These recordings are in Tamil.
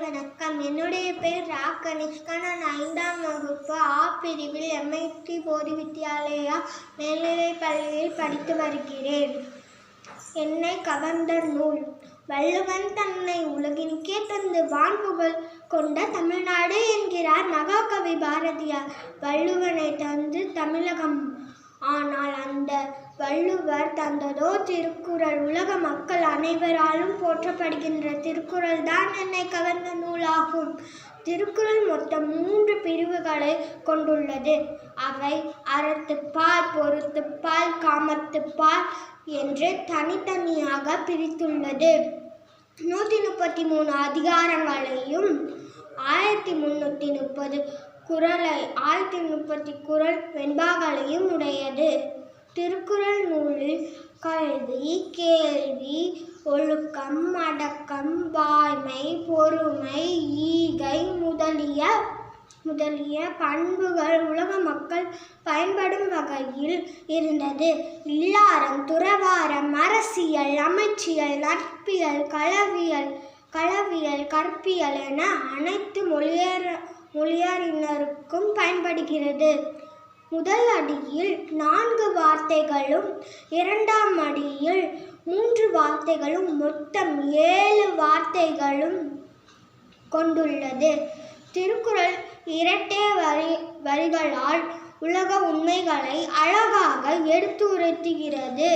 வணக்கம். என்னுடைய பெயர் ரா கனிஷ்கா நான் ஐந்தாம் வகுப்பு ஆ பிரிவில் எம்ஐடி போதி வித்யாலயா மேல்நிலைப் பள்ளியில் படித்து வருகிறேன். என்னை கவர்ந்த நூல். வள்ளுவன் தன்னை உலகினுக்கே தந்து வான்புகழ் கொண்ட தமிழ்நாடு என்கிறார் மகாகவி பாரதியார். வள்ளுவனை தந்து தமிழகம். ஆனால் அந்த வள்ளுவர் தந்ததோ திருக்குறள். உலக மக்கள் அனைவராலும் போற்றப்படுகின்ற திருக்குறள் தான் என்னை கவர்ந்த நூலாகும். திருக்குறள் மொத்தம் மூன்று பிரிவுகளை கொண்டுள்ளது. அவை அறத்துப்பால் பொறுத்துப்பால் காமத்துப்பால் என்று தனித்தனியாக பிரித்துள்ளது. நூற்றி முப்பத்தி மூணு அதிகாரங்களையும் ஆயிரத்தி முந்நூற்றி முப்பது குறளை ஆயிரத்தி முப்பத்தி குறள் வெண்பாகளையும் உடையது. திருக்குறள் நூலில் கல்வி கேள்வி ஒழுக்கம் அடக்கம் வாய்மை பொறுமை ஈகை முதலிய முதலிய பண்புகள் உலக மக்கள் பயன்படும் வகையில் இருந்தது. இல்லாரம் துறவாரம் அரசியல் அமைச்சியல் நட்பியல் களவியல் களவியல் கற்பியல் என அனைத்து மொழியார மொழியாரினருக்கும் பயன்படுகிறது. முதல் அடியில் நான்கு வார்த்தைகளும் இரண்டாம் அடியில் மூன்று வார்த்தைகளும் மொத்தம் ஏழு வார்த்தைகளும் கொண்டுள்ளது. திருக்குறள் இரட்டை வரி வரிகளால் உலக உண்மைகளை அழகாக எடுத்துரைத்துகிறது.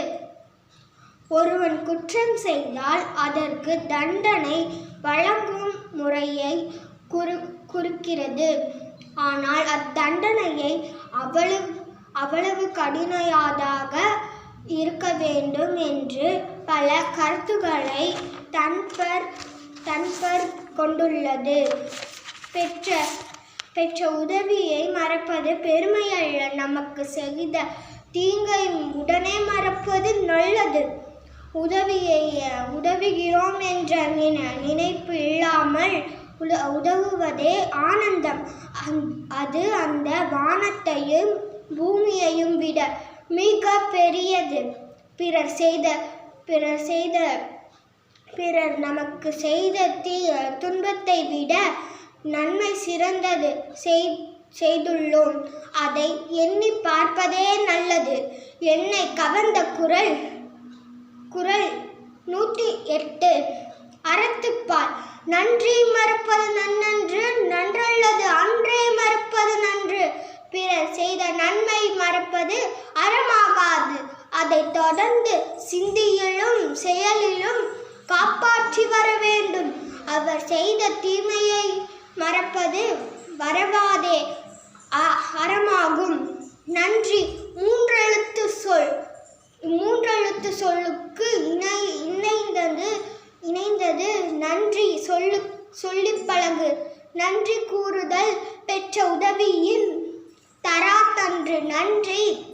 ஒருவன் குற்றம் செய்தால் அதற்கு தண்டனை வழங்கும் முறையை குறு குறிக்கிறது. ஆனால் அத்தண்டனையை அவ்வளவு அவ்வளவு கடினையாதாக இருக்க வேண்டும் என்று பல கருத்துக்களை தன்பர் தன்பர் கொண்டுள்ளது. பெற்ற பெற்ற உதவியை மறப்பது பெருமை அல்ல நமக்கு செய்த தீங்கை உடனே மறப்பது நல்லது. உதவியை உதவுகிறோம் என்ற நினைப்பு இல்லாமல் உதவுவதே ஆனந்தம். அந்- அது அந்த வானத்தையும் பூமியையும் விட மிக பெரியது. பிறர் செய்த பிறர் செய்த பிறர் நமக்கு செய்த தீ துன்பத்தை விட நன்மை சிறந்தது செய்- செய்துள்ளோம். அதை எண்ணி பார்ப்பதே நல்லது. என்னை கவர்ந்த குரல் குரல் நூற்றி எட்டு. அறத்துப்பால் நன்றி மறுப்பது நன்னன்று நன்றல்லது அன்றே மறுப்பது நன்று. பிறர் செய்த நன்மை மறுப்பது அறமாகாது. அதைத் தொடர்ந்து சிந்தியிலும் செயலிலும் காப்பாற்றி வர வேண்டும். அவர் செய்த தீமையை மறப்பது வரவாதே அ- அறமாகும். நன்றி மூன்றெழுத்து சொல் மூன்றெழுத்து சொல்லுக்கு இணை இணை இணைந்தது நன்றி சொல்லி பழகு நன்றி கூறுதல் பெற்ற உதவியின் தராத்தன்று நன்றி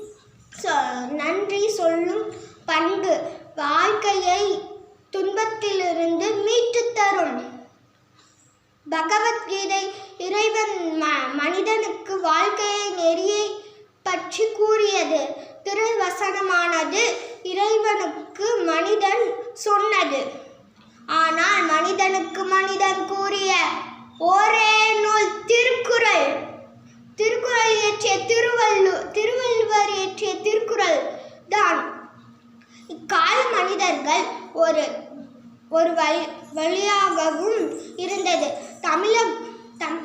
சொ- நன்றி சொல்லும் பண்பு. வாழ்க்கையை துன்பத்திலிருந்து மீட்டுத் தரும். பகவத்கீதை இறைவன் ம- மனிதனுக்கு வாழ்க்கையை நெறியை பற்றி கூறியது. திருவசனமானது இறைவனுக்கு மனிதன் சொன்னது. ஆனால் மனிதனுக்கு மனிதன் கூறிய ஒரே நூல் திருக்குறள். திருக்குறள் இயற்றிய திருவள்ளு திருவள்ளுவர் இயற்றிய திருக்குறள் தான். இக்கால மனிதர்கள் ஒரு ஒரு வழி வழியாகவும் இருந்தது. தமிழ தம்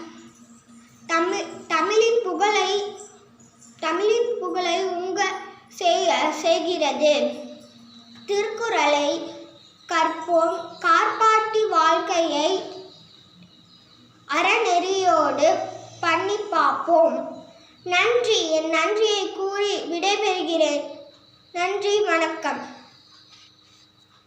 தமிழ் தமிழின் புகழை தமிழின் புகழை உங்க செய்ய செய்கிறது. திருக்குறளை கற்போம் கா வாழ்க்கையை அறநெறியோடு பண்ணி பார்ப்போம். நன்றி. என் நன்றியை கூறி விடைபெறுகிறேன். நன்றி. வணக்கம்.